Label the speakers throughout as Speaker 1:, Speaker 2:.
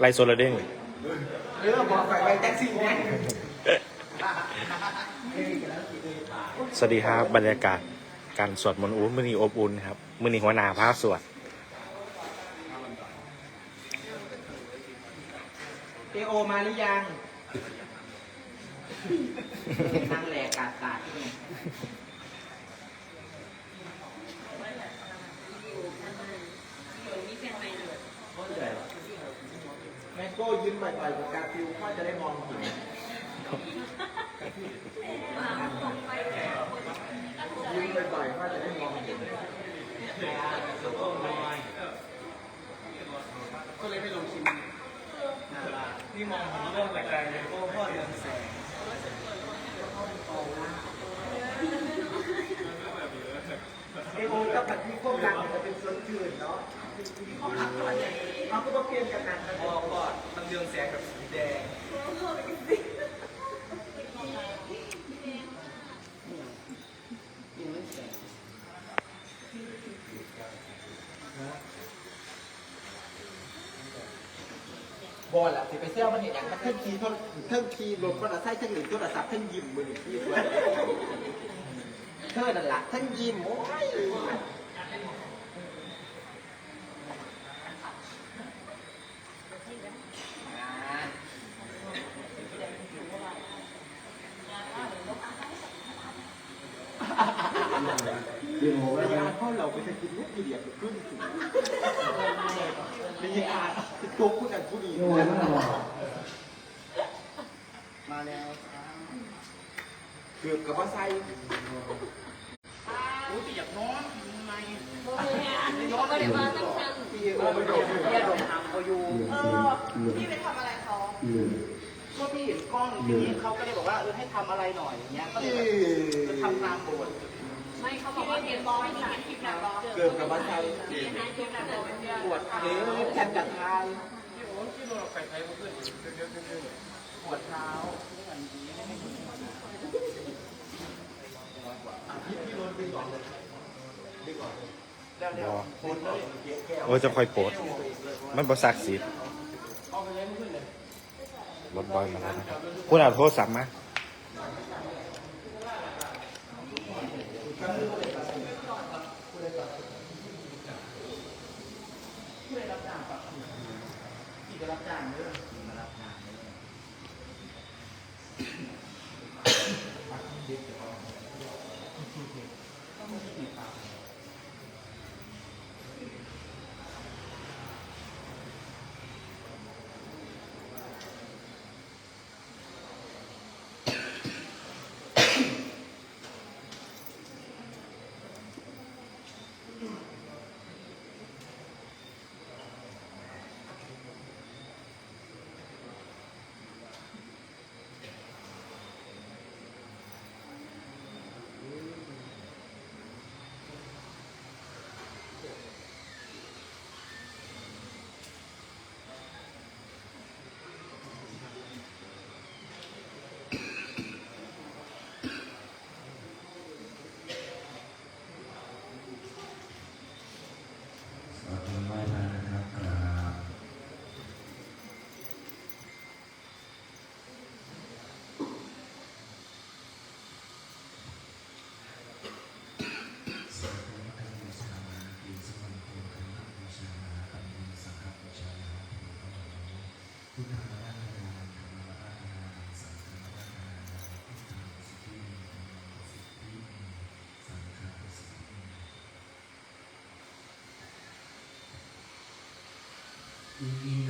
Speaker 1: ไล่โซลาเด้ง
Speaker 2: เออบอกไปไปแท็กซี่ไง
Speaker 1: สวัสดีครับบรรยากาศการสวดมนต์อุ้มือนีอบอุ่นครับมือนีหัวหน้าพาสวด
Speaker 2: เอโอมาหรือยังนั่งแหลกกาดกาดที่นี่แมง โก้ยิ้มบ่อยๆกับการฟิวข้าจะได้มองเห็นยิ้มบ่อยๆข้าจะได้มองเห็นก็เลยไม่ลงชิมนี่มองเห็นเรื่องแปลกๆเลยโก้พ่อเรืองแสง เอโอกับผัดที่พวกดังจะเป็นส่วนจืดเนาะ เอาก็ต้องเปลี่ยนกันนะพอก่อนมันเรืองแสงแบบสีแดงบอลล่ะสิไปเซี่ยวมันเห็นอย่างเทิงคีเทิงเทิงคีรถมอเตอร์ไซค์เทิงหนึ่งโทรศัพท์เทิงยิ้มมือหนึ่งที่สวยเธอนั่นแหละเทิงยิ้มโอ้ย เดี๋ยวระยะพ่อเราไปกินลูกกี่เดียบขึ้นถึง ระยะตัวผู้นั้นผู้ดีมาแล้วเกือบกับว่าไส้
Speaker 3: เขาไม่ได้มาตั้งแต่
Speaker 2: พี่โอ้ไปโดดพี่โดดทำเขาอยู่
Speaker 3: เออพี่ไปทำอะไรเขา
Speaker 2: ก็พี่เห็นกล้องทีนี้เขาก็เลยบอกว่าเออให้ทำอะไรหน่อยอย่างเงี้ยก็เลยจะทำตามบท
Speaker 3: ไม่เขาบอกว่าเรียนบอลไม่เห็นคลิปหนักบอล
Speaker 2: เกือบกับว่าไส้
Speaker 3: เห็นคลิปหนักบอล
Speaker 2: ปวดเท้าแขนจัดทายปวดเท้าพี่พี่รถไปก่อนเลยไปก่อนแล้วเดี๋ยวโคนเลย
Speaker 1: โอ้จะคอยโปรดมันประสักสิทธิ์รถบอยมาแล้วนะครับคุณเอาโทรศัพท์มา
Speaker 2: ที่จะรับจ้างเด้อมารับงานเด้อ
Speaker 4: ขอทำไหว้พระนะครับกราบสัพพะธรรมบูชามาติสมันโพธัมมังบูชามาตัมมังสังฆบูชามาพุทธังวรัตนาธรรมังวรัตนาสังฆังวรัตนาพุทธังสิทธิธรรมังสิทธิสังฆังสิทธิ อิมิ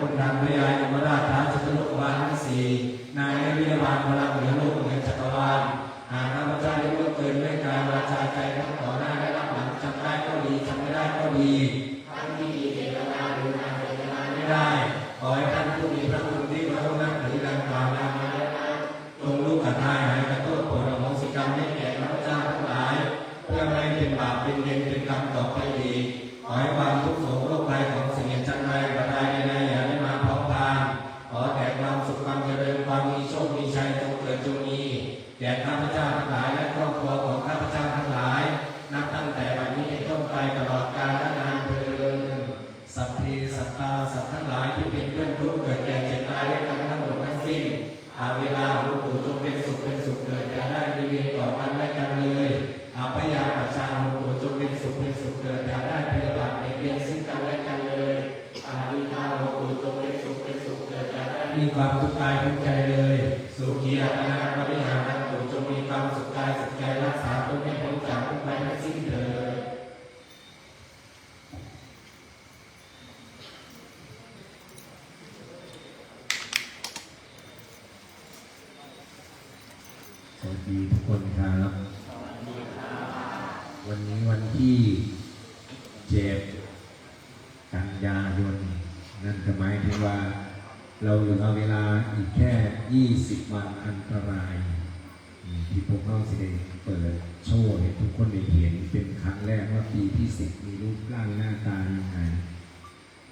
Speaker 4: คนดังพยายมราชท้าชิตโลกวาลทั้งสี่นายวิริยาวานพลังเหนือโลกเหนือจักรวาลหากข้าพเจ้าได้ล่วงเกินด้วยการวาจาใจทั้งต่อหน้าและรับหลังจำได้ก็ดีจำไม่ได้ก็ดี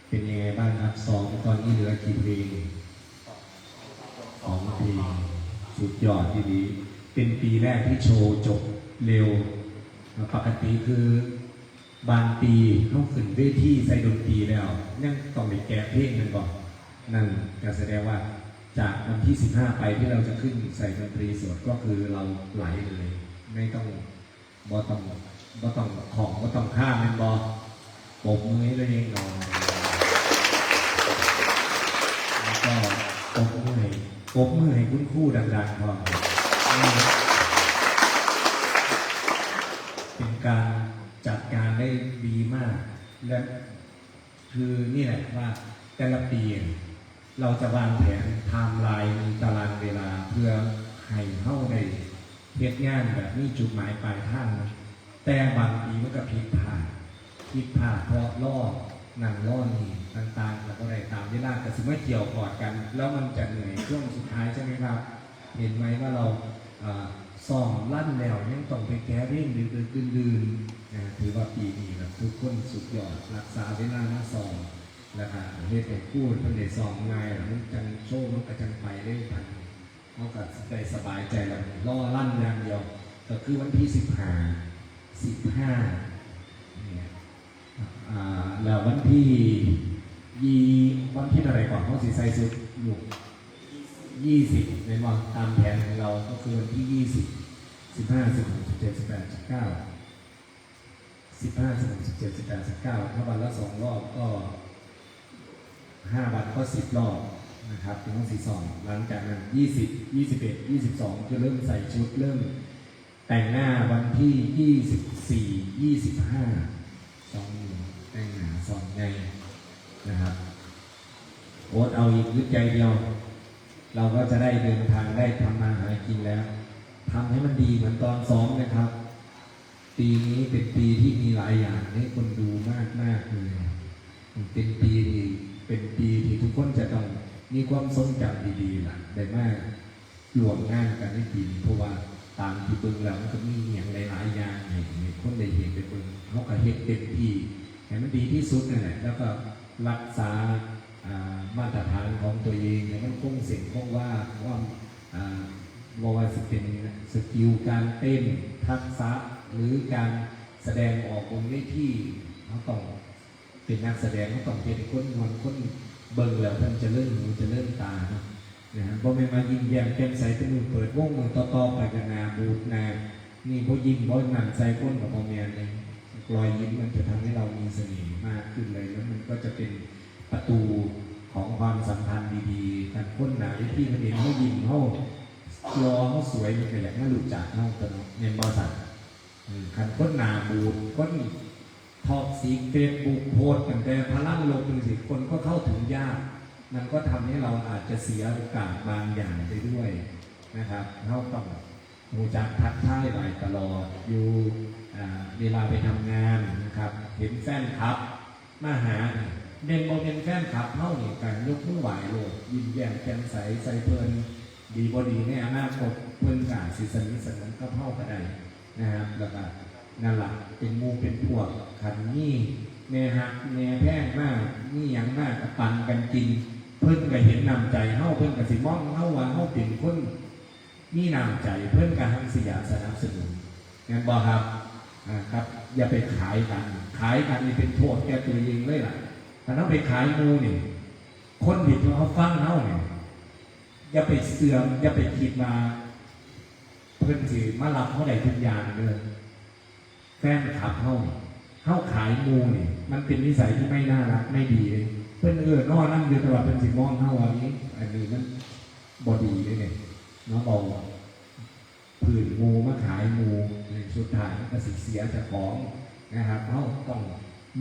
Speaker 4: เป็นยังไงบ้างครับสองตอนนี้เหลือกี่เพลงสองเพลงสุดยอดที่ดีเป็นปีแรกที่โชว์จบเร็ว ปกติคือบางปีเขาขึ้นเวทีใส่ดนตรีแล้วยังต้องไปแก้เพลงกันก่อนนั่นก็แสดงว่าจากวันที่ 15 ไปที่เราจะขึ้นใส่ดนตรีสดก็คือเราไหลเลย ไม่ต้องบอต้องบอต้องของบอต้องข้ามเป็นบอปมมือให้ตัวเองหน่อยแล้ว ก็ปมมือให้ปมมือให้คุณครู่ดังๆพอเป็นการจัดการได้ดีมาก และคือนี่แหละว่าแต่ละปีเราจะวางแผนไทม์ไลน์มีตารางเวลาเพื่อให้เข้าในเฮ็ดงานแบบนี้จุดหมายปลายทางแต่บางปีมันก็ผิดพลาดผิดพลาดเพราะล่อ นั่นล่อนีต่างๆแล้วก็ได้ตามเวลาแต่สิไม่เกี่ยวกอดกัน แล้วมันจะเหนื่อยช่วงสุดท้ายใช่ไหมครับ เห็นไหมว่าเราอ่าซ้อมลั่นแล้วยังต้องไปแก้เร่งดื้อๆดื้อๆนะถือว่าปีนี้แบบทุกคนสุดยอดรักษาเวลาหน้าซอมแล้วก็เฮ็ดให้พูดเพิ่นได้สองง่ายแล้วมันจังโชว์มันก็จังไปได้ทันเขาก็ได้สบายใจแล้วรอลั่นอย่างเดียว ก็คือวันที่สิบห้าสิบห้า แล้ววันที่ยี่วันที่อะไรก่อนเขาสิใส่สุดลูกยี่สิบในวันตามแผนของเราก็คือวันที่ยี่สิบสิบห้าสิบหกสิบเจ็ดสิบแปดสิบเก้าสิบห้าสิบหกสิบเจ็ดสิบแปดสิบเก้าถ้าวันละสองรอบก็ห้าวันก็สิบรอบนะครับเป็นต้องสี่สองหลังจากนั้นยี่สิบยี่สิบเอ็ดยี่สิบสองจะเริ่มใส่ชุดเริ่มแต่งหน้าวันที่ยี่สิบสี่ยี่สิบห้า สองมือแต่งหน้าสอนไงนะครับโอ๊ตเอาอีกยึดใจเดียว เราก็จะได้เดินทางได้ทำมาหากินแล้วทำให้มันดีเหมือนตอนซ้อมนะครับ ปีนี้เป็นปีที่มีหลายอย่างให้คนดูมากมากเลยเป็นปีที่เป็นปีที่ทุกคนจะต้องมีความทรงจำดีๆล่ะได้มากรวมงานกันในปีนี้เพราะว่าตามที่เบิ่งแล้วมันก็มีอย่างหลายๆอย่างให้คนได้เห็นได้เบิ่ง เขาก็เห็นเต็มที่ให้มันดีที่สุดนั่นแหละแล้วก็รักษามาตรฐานของตัวเองให้มันคงเสียงคงว่าว่าอ่าบ่ว่าจะเป็นสกิลการเต้นทักษะหรือการแสดงออกบนเวทีเขาต้องเป็นนักแสดงเขาต้องเป็นคนนอนคนเบิ่งแล้วมันจะเลื่อนหูจะเลื่อนตาเนาะนะฮะบ่แม่มายิ้มแย้มแจ่มใสเป็นมือเปิดวงมือต่อๆไปกันนาบูดนานี่บ่ยิ้มบ่หนันใส่คนกับบ่แม่นเลย รอยยิ้มมันจะทำให้เรามีเสน่ห์มากขึ้นเลยแล้วมันก็จะเป็นประตูของความสัมพันธ์ดีๆการค้นหนาวิธีมันเห็นเขายิ้มเขารอเขาสวยมันก็อยากน่ารู้จักเท่ากันเนียนบอสันอืมคันก้นหนาบูดก้นทอกสีเฟซบุ๊กโพสต์ตั้งแต่พลังลกเป็นสิคนก็เข้าถึงยาก มันก็ทำให้เราอาจจะเสียโอกาสบางอย่างไปด้วยนะครับเขาต้องมูจักทักทายไปตลอดอยู่ เวลาไปทำงานนะครับ เห็นแฟนคลับ มาหาเนี่ยเด่นโมเมนแฟนคลับเท่านี่กันยกมือไหวโลดยิ้มแย้มแจ่มใสใส่เพลินดีบดีในอนาคตเพิ่นกาสิสนิทสนมก็เท่ากันได้นะครับแล้วก็นั่นแหละเป็นมูเป็นพวกขันนี่แม่ฮักแม่แพงมากนี่ยังมากปันกันกิน เพิ่อนก็เห็นนำใจเฮาเพิ่อนก็สิมองเฮาว่าเฮาเป็นคนมีนำใจเพิ่อนก็หังสยากสนับสนุนงั้นบ่ครับ อ่าครับ อย่าไปขายกัน ขายกันนี่เป็นโทษแก่ตัวเองเลยล่ะถ้าเราไปขายมูนี่ คนที่เขาฟังเฮาเนี่ยอย่าไปเสื่อมอย่าไปคิดมาเพื่อนสิมารับเขาได้ทุกอย่างเลยแฟนขับเขาเขาขายมูนี่ มันเป็นนิสัยที่ไม่น่ารักไม่ดีเลยเพื่อนเออนอนั่งอยู่ตลอดเป็นสิมองเขาอันนี้อันนี้มัน ก็สิเสียจากของนะครับเขาต้อง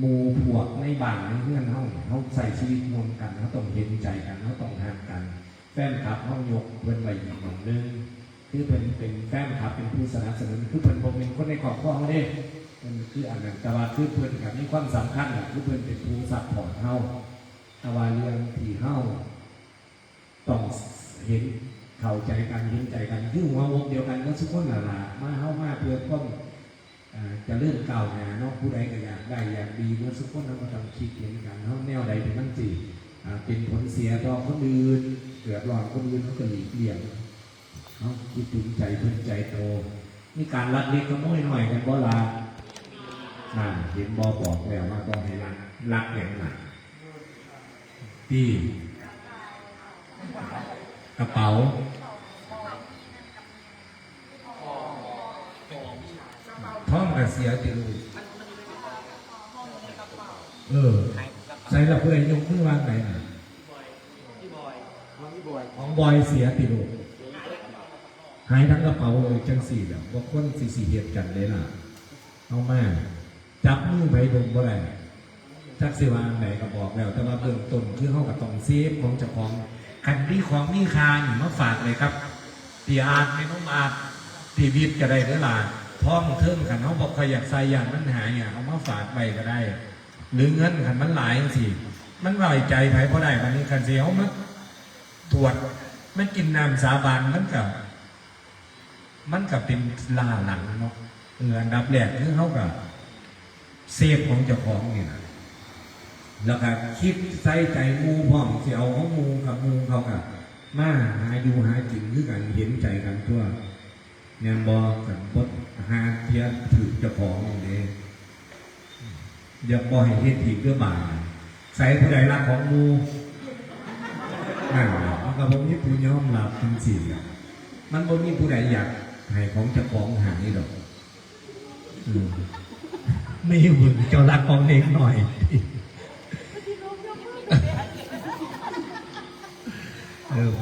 Speaker 4: มูพวกในบ้านในเพื่อนเขาเขาใส่ชีวิตรวมกันเขาต้องเห็นใจกันเขาต้องห่างกัน แฟนคลับห้องยกเพิ่นไว้อีกหนึ่งหนึงคือเป็นเป็นแฟนคลับเป็นผู้สนับสนุนคือเพิ่นบ่เป็นคนในครอบครัวเขาเด้มันคืออันนั้นแต่ว่าคือเพิ่อนกับมีความสำคัญอะคือเพิ่อนเป็นผู้ซัพพอร์ตเฮาแต่ว่าเรื่องที่เฮาต้องเห็นเข้าใจกันเห็นใจกันคือหัววงเดียวกันก็ทุกคนน่ะล่ะมาเฮามาเพื่อความอ่า จะเลื่อนก้าวหน้าเนาะผู้ใดก็อยากได้อยากดีเมื่อทุกคนเราก็ต้องคิดเห็นกันเฮาแนวใดที่มันสิเป็นผลเสียต่อคนอื่นเดือดร้อนคนอื่นเขาก็หลีกเลี่ยงเขาคิดถึงใจเพื่อนใจโตนี่การรักเล็กก็น้อยหน่อยกันบ่ลาน่าเห็นบอบอกแล้วว่าต้องให้รักรักอย่างหนักที่กระเป๋าท้องกระ เสียติลูกเออใส่ละเพื่อนยกมือวางไหนน่ะ
Speaker 2: พี่บอยน้องพี่บอย
Speaker 4: ของบอยเสียติลูกหายทั้งกระเป๋าเลยจังสี่แบบว่าคนสี่สี่เหตุกันเลยล่ะ เอามาจับมือไปดมบ่ได้จักสิวางไหนก็บอกแล้ว แต่ว่าเบื้องต้นคือเขากับต้องเซฟของเจ้าของคันที่ของมีคานี่มาฝากเลยครับตีอาร์ตไม่ต้องอาร์ตตีวิทย์ก็ได้เด้อล่ะ ท้องเทิมขันเขาบอกใครอยากใส่อย่างมันหายเนี่ยเอามาฝากไปก็ได้ หรือเงินขันมันหลายสิมันไหลายใจไผเพราะได้วันนี้คันเสียวมันตรวจมันกินน้ำสาบานมันกับมันกับเป็นลาหลังเนาะเอออันดับแรกคือเขากับเซฟของเจ้าของเนี่ยนะแล้วก็คิดใส่ใจมูพร้อมเสียวของมูกับมูเขากับมาหาอยู่หากินคือกันเห็นใจกันทั่ว แนบอกันพดหาเทียนถือจ้าของอย่างนี้อย่าปล่อยให้ทีเพื่อบาปใส่ผู้ใดรักของมูนั่นหละมันก็บ่มีผู้ยอมรับทั้งสิ้นอะมันบ่มีผู้ใดอยากให้ของจ้าของหายหรอกอมไม่หึงเจ้ารักของเล็กหน่อยเออ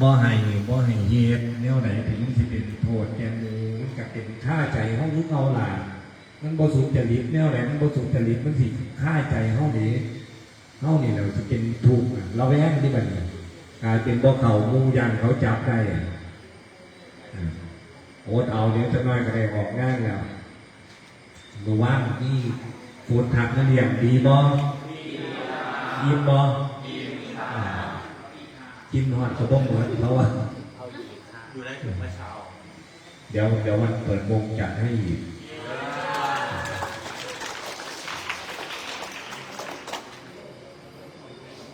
Speaker 4: บ่ให้บ่ให้เย็ดแนวไหนถึงสิเป็นโทษแกหมูมันก็เป็นค่าใจของลูกเอาหลานมันบ่สุจริตแนวไหนมันบ่สุจริตมันสิค่าใจเฮาดีเฮานี่แหละสิเป็นทุกข์เราแย่งที่บัดนี้กลายเป็นบ่เขามูย่างเขาจับได้อะอ่าโอดเอาเดี๋ยวจะน้อยก็ได้ออกงานแล้วเมื่อว่างนี่ฝนทักนักเรียนดีบ่ยิ้มบ่อ่า กินหอดกระบ้งเหมือนเพราะว่า
Speaker 1: อยู่ได้ถึงเมื่อเช้า
Speaker 4: เดี๋ยวเดี๋ยววันเปิดวงจัดให้อีก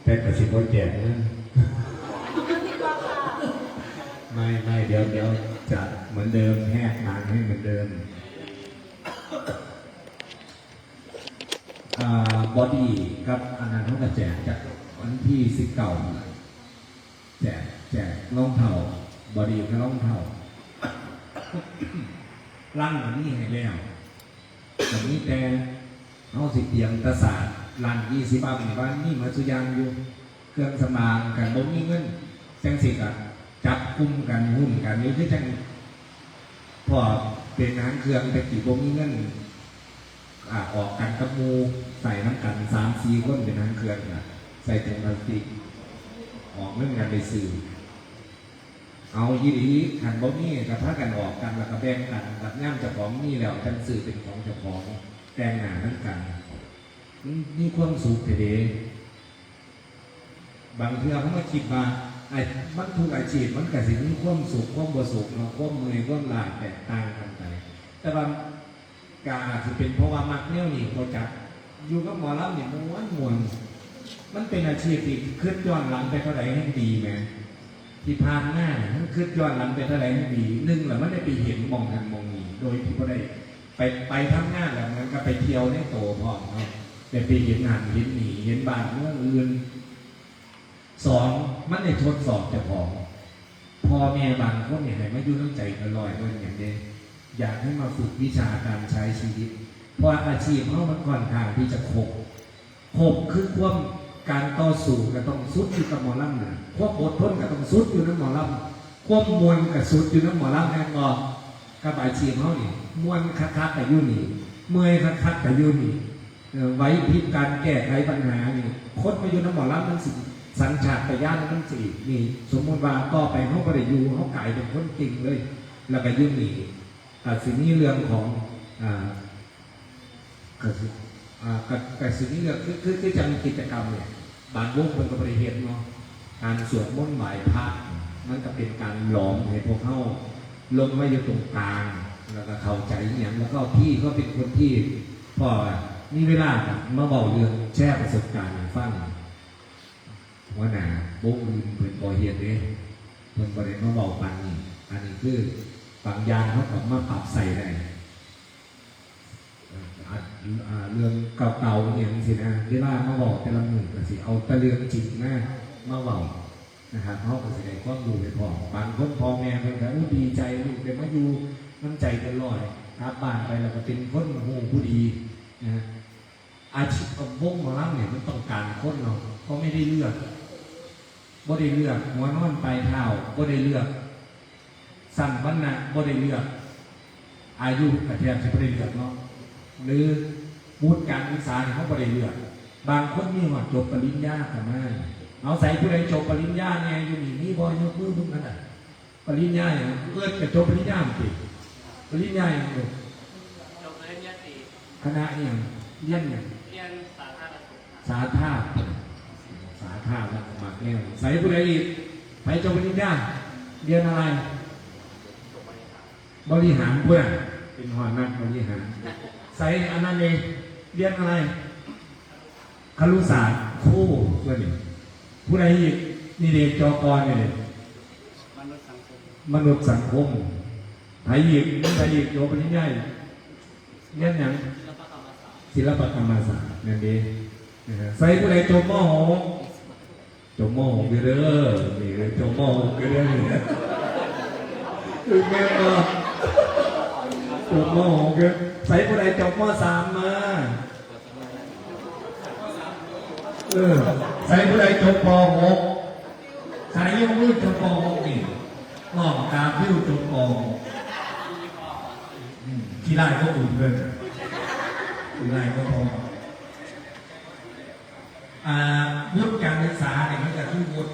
Speaker 4: แต่กระสิบว่าแจกนะไม่ไม่เดี๋ยวเดี๋ยวจัดเหมือนเดิมแหกงานให้เหมือนเดิมอ่าบอดี้ครับอันนั้นเขาก็แจกจากวันที่สิบเก้า แจกแจกรองเท้าบอดี้กับรองเท้าร่างมันนี่ให้แล้วแต่นี้แต่เอาสิเตียงตะสาดร้านยี่สิบบาทในบ้านนี่มาสุยางอยู่ เครื่องสมางกันบ่มีเงินจังสิกันจับกุ้มกันหุ้นกันนี่คือจังพอเป็นงานเครื่องแต่กี่บ่มีเงินออกกันกับมูใส่น้ำกันสามสี่คนเป็นงานเครื่องอะใส่ถุงพลาสติก ออกเงินกันไปซื้อเอายีดีขันบ่มีกับพากันออกกันแล้วก็แบ่งกันกับย่ามเจ้าของนี่แล้วจังสื่อเป็นของเจ้าของแต่งหนานั่นกันนมีความสุขเถเดบางเทื่อเขามาคิดว่าไอ้มันทุกอาชีพมันก็สิมีความสุขความบ่สุขเนาะความเมื่อยความลาแตกต่างกันไปแต่ว่ากาสิเป็นเพราะว่ามักแนวนี่เขาจับอยู่กับหมอลำเนี่ยม้วนมวน มันเป็นอาชีพที่คิดย้อนหลังไปเท่าไหร่ให้ดีไหมที่ผ่านหน้ามันคือย้อนหลังไปเท่าไหร่ไม่ดีหนึ่งแหละไม่ได้ไปเห็นมองกันมองนี้โดยที่ก็ได้ ไปไปทำงานแล้วมันก็ไปเที่ยวในโตพร้อมเนาะแต่ไปเห็นงานเห็นหนีเห็นบ้านเมื่องอื่นสองมันได้ทดสอบจ้าขอพ่อแม่บางคนเนี่ยให้มาอยู่น้ำใจกันลอยด้วยอย่างเดียวอยากให้มาฝึกวิชาการใช้ชีวิต เพราะอาชีพเขามันค่อนข้างที่จะคร บครบคือความการต่อสู้ก็ต้องสุดอยู่กับหมอลำเนี่ยควบอดทนก็ต้องสุดอยู่น้ำหมอลำควบมวลกับสุดอยู่น้ำหมอลำแน่นอนกับอาชีพเขานี่มวลคักคักๆกับอยูนี่ เมื่อยคักคักๆกับอยูนี่ไว้พิบการแก้ไขปัญหานี่คนมาอยู่น้ำหมอลำมันสิสัญชาตญาณมันสินี่ สมมติว่าต่อไปเขาไปได้อยู่เขาไกลายเป็นคนจริงเลย แล้วก็ยุ่นี่อ่สิ่งนี้เรื่องของอ่าก็คือ กับกับสิ่งนี้เนี่ยคือคือคือจะมีกิจกรรมเนี่ยบางวงเป็นก็บริเหตุเนาะการสวดมนต์ไหว้พระมันก็เป็นการหลอมให้พวกเขาลงมาอยู่ตรงกลางแล้วก็เข้าใจอย่างแล้วก็พี่ก็เป็นคนที่พ่อมีเวลาน่ะมาบอกเรื่องแชร์ประสบการณ์ให้ฟังว่าหนาโบกลืมเป็นก่อเหตุเลยเพิ่นประเด็นมาบอกปันนี่อันนี้คือ บางอย่างเขากลับมาปรับใส่ได้ เรื่องเก่าๆอย่างสินะเวลามาบอกแต่ละหมื่นก็สิเอาตะเรื่องจริงมามาบอกนะครับเขาก็แสดงความรู้ไปพอบางคนพ่อแม่เพิ่นก็อู้ดีใจลูกเดี๋ยวมาอยู่น้ำใจกันลอยกลับบ้านไปแล้วก็เป็นคนหูผู้ดีนะอาชีพกับวงหมอลำเนี่ยมันต้องการคนเนาะเขาไม่ได้เลือกบ่ได้เลือกหัวนอนปลายเท้าบ่ได้เลือก สั่นวันนะบ่ได้เลือก อายุกระเทียมจะบ่ได้เลือกเนาะ หรือบูธการศึกษาเนี่ยเขาบริเลือกบางคนมีหอดจบปริญญาแต่ไม่เอาใส่ผู้ใดจบปริญญาเนี่ยอยู่นี่มีบอยยกมือทุกนั้นอะปริญญาเนี่ยเอื้อจะจบปริญญาสิปริญญาอย่างเดียว
Speaker 5: จบปริญญาตรี
Speaker 4: คณะเนี่ยเรียนเนี่ย
Speaker 5: เรียนสาธารณสุข
Speaker 4: สาธาสาธาแล้วก็มาแก้วใส่ผู้ใดอีกไปจบปริญญาเรียนอะไร บริหารเพื่อนเป็นหอนักบริหารใส่อันนั้นเองเรียนอะไรคารุศาสตร์โคู่เพื่อนนี่ผู้ใดนี่เด็กจอกรเนี่ย
Speaker 5: มนุษย์สังคม
Speaker 4: มนุษย์สังคมไทยอีกนี่ไทยอีกโยปนิยายเรียอย่าง
Speaker 5: ศิลปกรรมศาสตร์
Speaker 4: ศิลปกรรมศาสตร์นั่นเองใส่ผู้ใดจบมหกจบมหกเด้อนี่จบมหกเด้อนี่คือแม่ก็ จบมหกเด้อใส่ผู้ใดจบมสามมา เออใส่ผู้ใดจบป .6 ใส่ยกมือจบป .6 นี่นอกตามพิวจบป .6 ที่ได้ก็อุ่นเกินนายก็พออ่าวุฒิการศึกษาเนี่ยมันจะทุกวุฒิ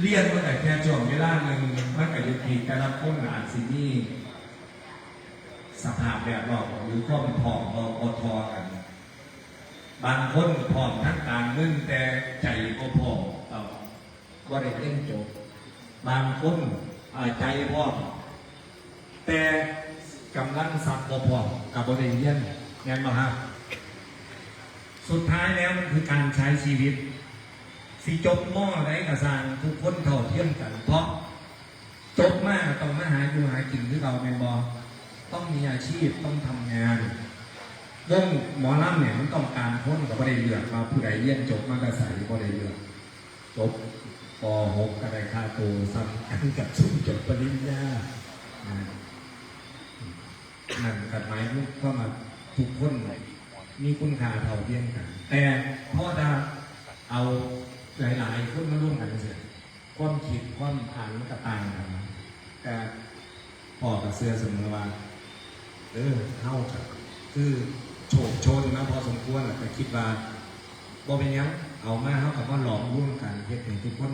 Speaker 4: เรียนมาแต่แค่ช่วงเวลาหนึ่งมันก็จะทีแต่ละคนอาจสิมี สภาพแบบรอบหรือความพร้อมบอทอกัน บางคนพร้อมทั้งการเงินแต่ใจก็พร้อมเอาว่าได้เล่นจบบางคนใจพร้อมแต่กำลังทรัพย์บ่พอกับบริเรียนแน่นบ่ครับสุดท้ายแล้วมันคือการใช้ชีวิต สิจบหม้อได้กระสางทุกคนเท่าเทียมกัน เพราะจบมากต้องมาหาอยู่หากินที่เราเป็นบอ ต้องมีอาชีพต้องทำงานเรื่องหมอลำเนี่ยมันต้องการคนกับบริเลือกมาผู้ใดเรียนจบมากระใสบริเลือกจบป .6 ก็ได้ค่าตัวซ้ำกันกับชุ่มจบปริญญานะนั่นกัดหมายมุกเข้ามาทุกคนมีคุณค่าเท่าเทียมกัน แต่พอจะเอาหลายๆคนมาร่วมกันเสร็จความคิดความอ่านมันก็ต่างกันแต่พอกับเสื้อเสมอว่า เออเท่ากับคือโฉบโชนนะพอสมควรแหละแต่คิดว่าบ่เป็นยังเอามาเท่ากับว่าหลอมร่วมกันเพื่อให้ทุกคน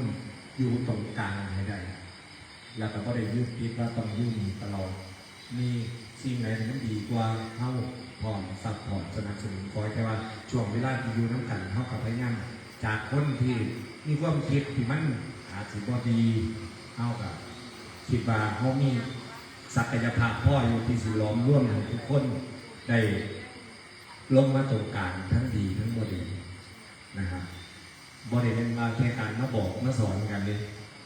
Speaker 4: อยู่ตรงกลางให้ได้แล้วก็บ่ได้ยึดติดว่าต้องยุ่งตลอดมีสิ่งไหนที่มันดีกว่าเท่าพร้อมซัพพอร์ตสนับสนุนคอยแค่ว่าช่วงเวลาที่อยู่น้ำกันเท่ากับพยายามจากคนที่มีความคิดที่มันอาจจะบ่ดีเท่ากับคิดว่าเขามี ศักยภาพพ่ออยู่ที่สิล้อมร่วมให้ทุกคนได้ลงมาตรงกลางทั้งดีทั้งบดีนะครับบ่ได้เป็นมาแค่การมาบอกมาสอนกันเลย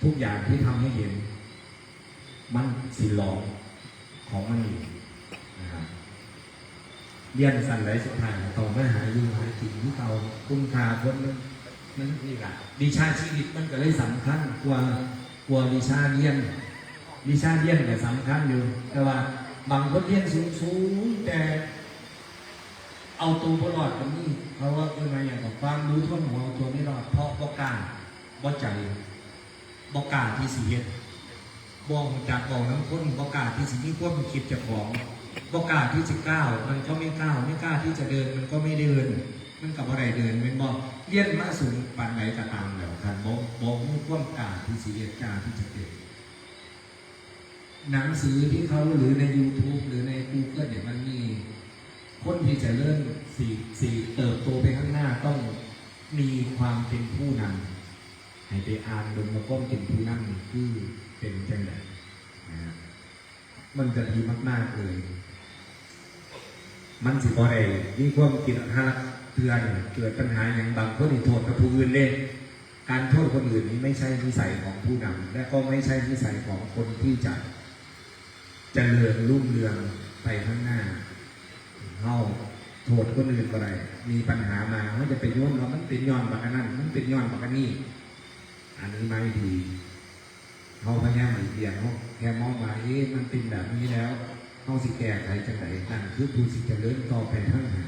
Speaker 4: ทุกอย่างที่ทำให้เห็น มันสิหลอมของมันอยู่นะครับเรียนสั่นไรสุดท้ายต่อมาหาอยู่หากินที่เราคุณค่าคนนั้นนั่นนี่แหละวิชาชีวิตมันก็เลยสำคัญกว่ากว่าวิชาเรียน วิชาเรียนก็สำคัญอยู่ แต่ว่าบางคนเรียนสูงสูงแต่เอาตัวบรอดตรงนี้เพราะว่าคือมาอย่างกับความรู้ท่วมหัวเอาตัวไม่รอดเพราะบอกกล้าบ่ใจบอกกล้าที่เสียบอกจากบอกน้ำข้นบอกกล้าที่สิ่งที่ควบคิดจะของบอกกล้าที่จะก้าวมันก็ไม่ก้าวไม่กล้าที่จะเดินมันก็ไม่เดิน มันกับอะไรเดินเป็นบอกเลี้ยนมาสูงปานไหนก็ตามแล้วกันบอกบอกมีความกล้าที่สีกล้าที่จะเดิน หนังสือที่เขาหรือใน YouTube หรือใน Google เนี่ยมันมีคนที่จะเริ่มสีสีเติบโตไปข้างหน้าต้องมีความเป็นผู้นำให้ไปอ่านดมมาก้มเป็นผู้นั่คือเป็นจังไดนะฮะมันจะดีมากๆเลย มันสิบ่ได้มีความคิดหาเตือนเกิดปัญหาอย่างบางคนที่โทษกับผู้อื่นเลยการโทษคนอื่นนี้ไม่ใช่นิสัยของผู้นำและก็ไม่ใช่นิสัยของคนที่จะ เจริญรุ่งเรืองไปข้างหน้าเข้าโทษคนอื่นก็ได้มีปัญหามาเขาจะไปโยนว่ามันเป็นย้อนบักอันนั้นมันเป็นย้อนบักอันนี้อันนี้ไม่ดีเขาพยายามหลีกเลี่ยงเขาแค่มองว่าเอ๊ะมันเป็นแบบนี้แล้วเขาสิแก้ไขจังไหนนั่นคือผู้สิจะเลื่อนต่อไปข้างหน้า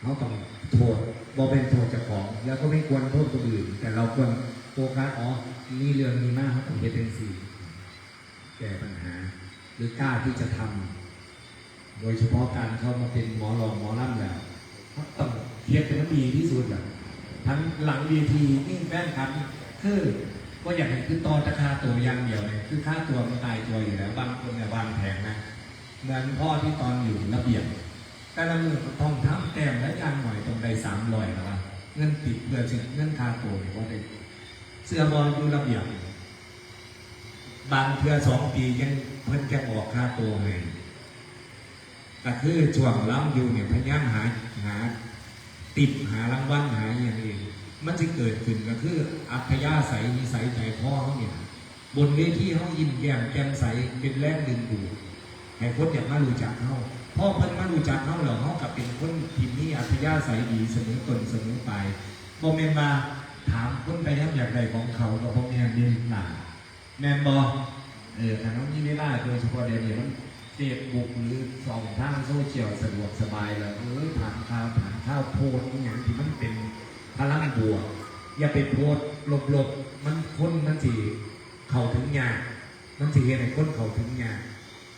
Speaker 4: เขาต้องโทษบอเป็นโทษเจ้าของ แล้วก็ไม่ควรโทษคนอื่น แต่เราควรโฟกัสอ๋อนี่เรื่องนี้มากเขาต้องเฮ็ดเป็นสี่แก้ปัญหา หรือกล้าที่จะทำโดยเฉพาะการเข้ามาเป็นหมอรองหมอล่ำแล้วเขาต้องเทียบเป็นดีที่สุดแหละทั้งหลังเวทีนี่แฟนครับคือก็อยากเห็นคือตอนราคาตัวย่างเดียวเนี่ยคือค่าตัวมันตายตัวอยู่แล้วบางคนเนี่ยวางแผงนะเหมือนพ่อที่ตอนอยู่ระเบียบแต่ละมือต้องทำแต้มและยางหน่อยตรงใดสามร้อยนะครับเงินติดเพื่อเงินค่าตัวเนี่ยว่าได้เสื้อบอลอยู่ระเบียบ บางเพื่อสองปียังเพิ่นแกออกค่าตัวให้ก็คือช่วงล้ำอยู่เนี่ยพยายามหาหา ติดหารางวัลหาอย่างเองมันจะเกิดขึ้นก็คือ อัธยาศัยนิสัยใจพ่อเขาเนี่ยบนเวทีเขายิ้มแย้มแจ่มใสเป็นแรงดึงดูดให้คนอยากมารู้จักเขาพ่อเพิ่นมารู้จักเขาแล้วเขากับเป็นคนที่มีอัธยาศัยดีเสมอตนเสมอไปโมเมนมาถามคนไปแล้วอยากได้ของเขาก็พ่อแม่เรียนหนา แมนบอเออแต่น้องนี่ไม่ได้โดยเฉพาะเดี๋ยวนี้มันเฟซบุ๊กหรือสองทางโซเชียลสะดวกสบายแล้วเออถามข่าวถามข้าวโพสอย่างที่มันเป็นพลังบวกอย่าไปโพสต์ลบๆมันคนมันสิเข้าถึงยากมันสิเห็นให้คนเข้าถึงยาก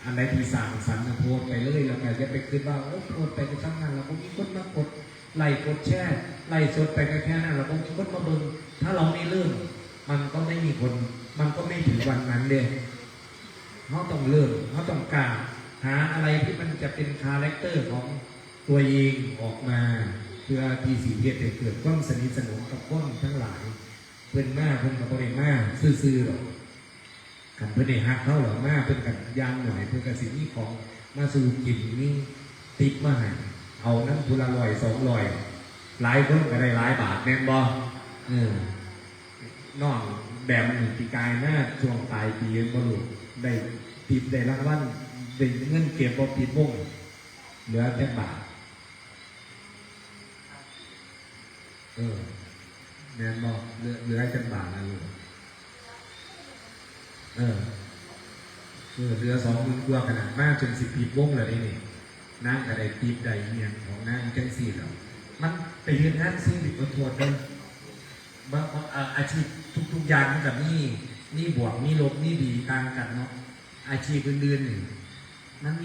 Speaker 4: อันไหนที่สั่งสรรค์นะโพสไปเลยแล้วก็จะไปคิดว่าโอ้โพสไปก็ช่างนั้นแล้วก็มีคนมากดไลค์กดแชร์ไลค์สดไปก็แค่นั้นแล้วก็มีคนมาเบิ่งถ้าเราไม่เริ่มมันก็ไม่มีคน มันก็ไม่ถึงวันนั้นเด้เขาต้องเริ่มเขาต้องกล้ารหาอะไรที่มันจะเป็นคาแรคเตอร์ของตัวเองออกมาเพื่อที่สีเหตุให้เกิดความสนิทสนมกับคนทั้งหลาย เพื่อนมาเพื่อนกับบริมาซื่อๆหรอกกันเพื่อนฮักเขาหรอมาเพื่อนกันยางหน่อยเพื่อนกันสิ่งนี้ของมาสู่กินนี่ติดมาให้เอาน้ำพุละลอยสองลอยหลายคนก็ได้หลายบาทแน่นบ่เออน้อง แบบหนึ่งปีกายหน้าช่วงปลายปีบรุได้ติดได้รางวัลเป็นเงินเก็บบ่ปิดวงเหลือแต่บาทเออแม่นบอกเหลือเหลือแต่บาทนะลูกเออเออเหลือสองหมื่นกว่าขนาดมากจนสิบปิดวงเลยนี่นั่งกระไดติดใดเมียนของนั่งจังสี่แล้วมันไปเรียนงานซึ่งดิบทวดเลย บางอ่าอาชีพทุก ๆ อย่างมันกับนี่นี่บวกนี่ลบนี่ดีต่างกันเนาะอาชีพอื่นๆนี่มันมี